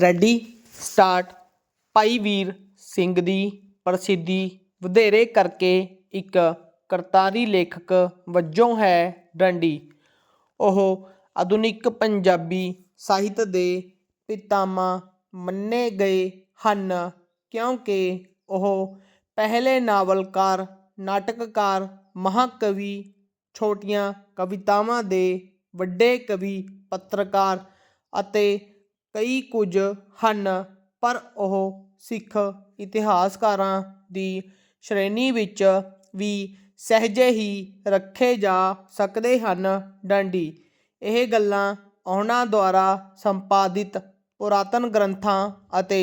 Ready, start. Bhai Vir Singh ਦੀ ਪ੍ਰਸਿੱਧੀ ਵਧੇਰੇ ਕਰਕੇ ਇੱਕ ਕਰਤਾਰੀ ਲੇਖਕ ਵਜੋਂ ਹੈ ਡੰਡੀ। ਉਹ ਆਧੁਨਿਕ ਪੰਜਾਬੀ ਸਾਹਿਤ ਦੇ ਪਿਤਾਮਾ ਮੰਨੇ ਗਏ ਹਨ ਕਿਉਂਕਿ ਉਹ ਪਹਿਲੇ ਨਾਵਲਕਾਰ, ਨਾਟਕਕਾਰ, ਮਹਾਕਵੀ, ਛੋਟੀਆਂ ਕਵਿਤਾਵਾਂ ਦੇ ਵੱਡੇ ਕਵੀ, ਪੱਤਰਕਾਰ ਅਤੇ ਕਈ ਕੁਝ ਹਨ, ਪਰ ਉਹ ਸਿੱਖ ਇਤਿਹਾਸਕਾਰਾਂ ਦੀ ਸ਼੍ਰੇਣੀ ਵਿੱਚ ਵੀ ਸਹਿਜੇ ਹੀ ਰੱਖੇ ਜਾ ਸਕਦੇ ਹਨ। ਡੰਡੀ, ਇਹ ਗੱਲਾਂ ਉਹਨਾਂ ਦੁਆਰਾ ਸੰਪਾਦਿਤ ਪੁਰਾਤਨ ਗ੍ਰੰਥਾਂ ਅਤੇ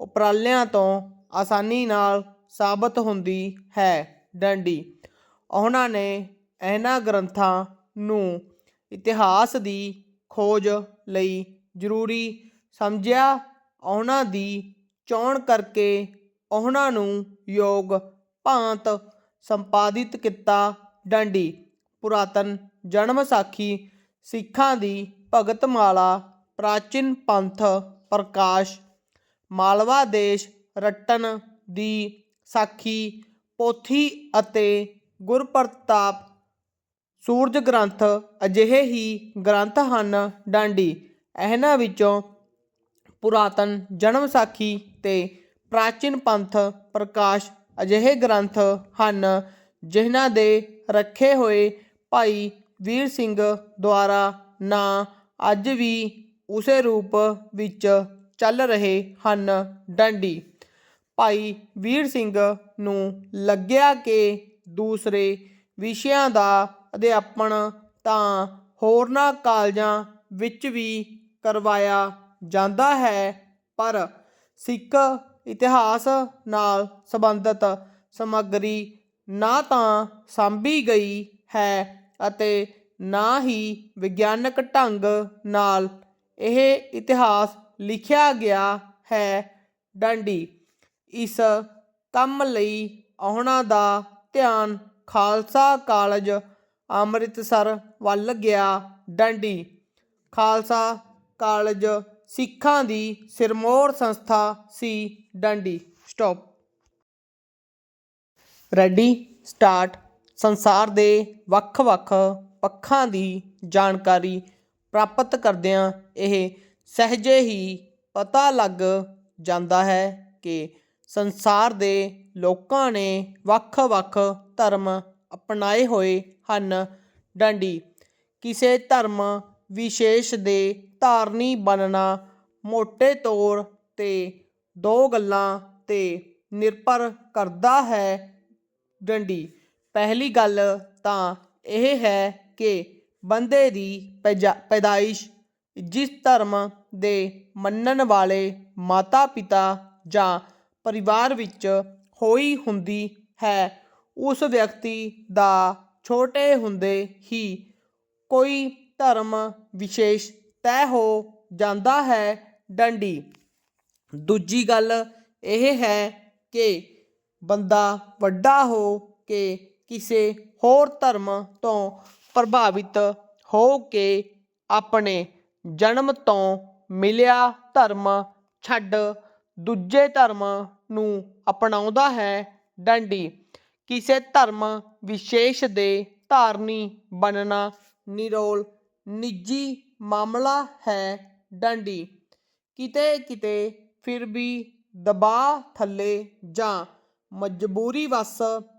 ਉਪਰਾਲਿਆਂ ਤੋਂ ਆਸਾਨੀ ਨਾਲ ਸਾਬਤ ਹੁੰਦੀ ਹੈ। ਡੰਡੀ, ਉਹਨਾਂ ਨੇ ਇਹਨਾਂ ਗ੍ਰੰਥਾਂ ਨੂੰ ਇਤਿਹਾਸ ਦੀ ਖੋਜ ਲਈ ਜ਼ਰੂਰੀ ਸਮਝਿਆ, ਉਹਨਾਂ ਦੀ ਚੋਣ ਕਰਕੇ ਉਹਨਾਂ ਨੂੰ ਯੋਗ ਭਾਂਤ ਸੰਪਾਦਿਤ ਕੀਤਾ ਡਾਂਡੀ। ਪੁਰਾਤਨ ਜਨਮ ਸਾਖੀ ਸਿੱਖਾਂ ਦੀ ਭਗਤ ਮਾਲਾ ਪ੍ਰਾਚੀਨ ਪੰਥ ਪ੍ਰਕਾਸ਼, ਮਾਲਵਾ ਦੇਸ਼ ਰਟਨ ਦੀ ਸਾਖੀ, ਪੋਥੀ ਅਤੇ ਗੁਰਪ੍ਰਤਾਪ ਸੂਰਜ ਗ੍ਰੰਥ ਅਜਿਹੇ ਹੀ ਗ੍ਰੰਥ ਹਨ ਡਾਂਡੀ। ਇਹਨਾਂ ਵਿੱਚੋਂ ਪੁਰਾਤਨ ਜਨਮ ਸਾਖੀ ਤੇ ਪ੍ਰਾਚੀਨ ਪੰਥ ਪ੍ਰਕਾਸ਼ ਅਜਿਹੇ ਗ੍ਰੰਥ ਹਨ, ਜਿਨ੍ਹਾਂ ਦੇ ਰੱਖੇ ਹੋਏ ਭਾਈ ਵੀਰ ਸਿੰਘ ਦੁਆਰਾ ਨਾਂ ਅੱਜ ਵੀ ਉਸੇ ਰੂਪ ਵਿੱਚ ਚੱਲ ਰਹੇ ਹਨ। ਡੰਡੀ, ਭਾਈ ਵੀਰ ਸਿੰਘ ਨੂੰ ਲੱਗਿਆ ਕਿ ਦੂਸਰੇ ਵਿਸ਼ਿਆਂ ਦਾ ਅਧਿਆਪਨ ਤਾਂ ਹੋਰਨਾਂ ਕਾਲਜਾਂ ਵਿੱਚ ਵੀ ਕਰਵਾਇਆ ਜਾਂਦਾ ਹੈ, ਪਰ ਸਿੱਖ ਇਤਿਹਾਸ ਨਾਲ ਸੰਬੰਧਿਤ ਸਮੱਗਰੀ ਨਾ ਤਾਂ ਸਾਂਭੀ ਗਈ ਹੈ ਅਤੇ ਨਾ ਹੀ ਵਿਗਿਆਨਕ ਢੰਗ ਨਾਲ ਇਹ ਇਤਿਹਾਸ ਲਿਖਿਆ ਗਿਆ ਹੈ। ਡਾਂਡੀ, ਇਸ ਕੰਮ ਲਈ ਉਹਨਾਂ ਦਾ ਧਿਆਨ ਖਾਲਸਾ ਕਾਲਜ ਅੰਮ੍ਰਿਤਸਰ ਵੱਲ ਗਿਆ। ਡਾਂਡੀ, ਖਾਲਸਾ ਕਾਲਜ ਸਿੱਖਾਂ ਦੀ ਸਿਰਮੌਰ ਸੰਸਥਾ ਸੀ ਡੰਡੀ। ਸਟਾਪ। ਰੈਡੀ। ਸਟਾਰਟ। ਸੰਸਾਰ ਦੇ ਵੱਖ-ਵੱਖ ਪੱਖਾਂ ਦੀ ਜਾਣਕਾਰੀ ਪ੍ਰਾਪਤ ਕਰਦਿਆਂ ਇਹ ਸਹਿਜੇ ਹੀ ਪਤਾ ਲੱਗ ਜਾਂਦਾ ਹੈ ਕਿ ਸੰਸਾਰ ਦੇ ਲੋਕਾਂ ਨੇ ਵੱਖ-ਵੱਖ ਧਰਮ ਅਪਣਾਏ ਹੋਏ ਹਨ। ਡੰਡੀ। ਕਿਸੇ ਧਰਮ ਵਿਸ਼ੇਸ਼ ਦੇ ਧਾਰਨੀ ਬਣਨਾ ਮੋਟੇ ਤੌਰ ਤੇ ਦੋ ਗੱਲਾਂ ਤੇ ਨਿਰਭਰ ਕਰਦਾ ਹੈ। ਡੰਡੀ, ਪਹਿਲੀ ਗੱਲ ਤਾਂ ਇਹ ਹੈ ਕਿ ਬੰਦੇ ਦੀ ਪੈਜਾ- ਪੈਦਾਇਸ਼ ਜਿਸ ਧਰਮ ਦੇ ਮੰਨਣ ਵਾਲੇ ਮਾਤਾ ਪਿਤਾ ਜਾਂ ਪਰਿਵਾਰ ਵਿੱਚ ਹੋਈ ਹੁੰਦੀ ਹੈ, ਉਸ ਵਿਅਕਤੀ ਦਾ ਛੋਟੇ ਹੁੰਦੇ ਹੀ ਕੋਈ ਧਰਮ ਵਿਸ਼ੇਸ਼ ਤੈਅ ਹੋ ਜਾਂਦਾ ਹੈ ਡੰਡੀ। ਦੂਜੀ ਗੱਲ ਇਹ ਹੈ ਕਿ ਬੰਦਾ ਵੱਡਾ ਹੋ ਕੇ ਕਿਸੇ ਹੋਰ ਧਰਮ ਤੋਂ ਪ੍ਰਭਾਵਿਤ ਹੋ ਕੇ ਆਪਣੇ ਜਨਮ ਤੋਂ ਮਿਲਿਆ ਧਰਮ ਛੱਡ ਦੂਜੇ ਧਰਮ ਨੂੰ ਅਪਣਾਉਂਦਾ ਹੈ ਡੰਡੀ। ਕਿਸੇ ਧਰਮ ਵਿਸ਼ੇਸ਼ ਦੇ ਧਾਰਨੀ ਬਣਨਾ ਨਿਰੋਲ ਨਿੱਜੀ ਮਾਮਲਾ ਹੈ ਡਾਂਡੀ। ਕਿਤੇ ਕਿਤੇ ਫਿਰ ਵੀ ਦਬਾਅ ਥੱਲੇ ਜਾਂ ਮਜਬੂਰੀ ਵਸ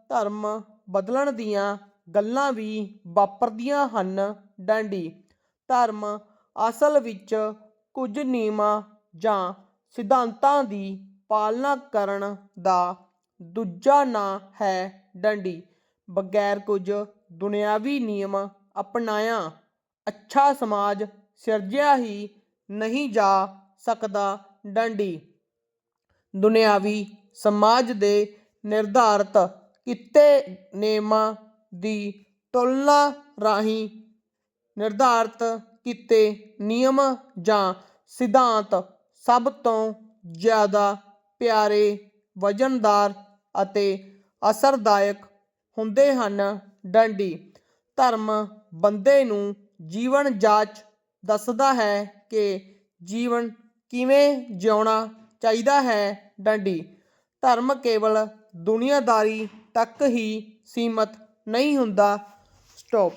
ਧਰਮ ਬਦਲਣ ਦੀਆਂ ਗੱਲਾਂ ਵੀ ਵਾਪਰਦੀਆਂ ਹਨ ਡਾਂਡੀ। ਧਰਮ ਅਸਲ ਵਿੱਚ ਕੁਝ ਨਿਯਮਾਂ ਜਾਂ ਸਿਧਾਂਤਾਂ ਦੀ ਪਾਲਣਾ ਕਰਨ ਦਾ ਦੂਜਾ ਨਾਂ ਹੈ ਡੰਡੀ। ਬਗੈਰ ਕੁਝ ਦੁਨਿਆਵੀ ਨਿਯਮ ਅਪਣਾਇਆ ਅੱਛਾ ਸਮਾਜ ਸਿਰਜਿਆ ਹੀ ਨਹੀਂ ਜਾ ਸਕਦਾ ਡੰਡੀ। ਦੁਨਿਆਵੀ ਸਮਾਜ ਦੇ ਨਿਰਧਾਰਤ ਕੀਤੇ ਨਿਯਮਾਂ ਦੀ ਤੁਲਨਾ ਰਾਹੀਂ ਨਿਰਧਾਰਤ ਕੀਤੇ, ਨਿਯਮ ਜਾਂ ਸਿਧਾਂਤ ਸਭ ਤੋਂ ਜ਼ਿਆਦਾ ਪਿਆਰੇ, ਵਜਨਦਾਰ ਅਤੇ ਅਸਰਦਾਇਕ ਹੁੰਦੇ ਹਨ। ਡੰਡੀ ਧਰਮ ਬੰਦੇ ਨੂੰ ਜੀਵਨ ਜਾਚ ਦੱਸਦਾ ਹੈ ਕਿ ਜੀਵਨ ਕਿਵੇਂ ਜਿਉਣਾ ਚਾਹੀਦਾ ਹੈ ਡੰਡੀ। ਧਰਮ ਕੇਵਲ ਦੁਨੀਆਦਾਰੀ ਤੱਕ ਹੀ ਸੀਮਤ ਨਹੀਂ ਹੁੰਦਾ। ਸਟਾਪ।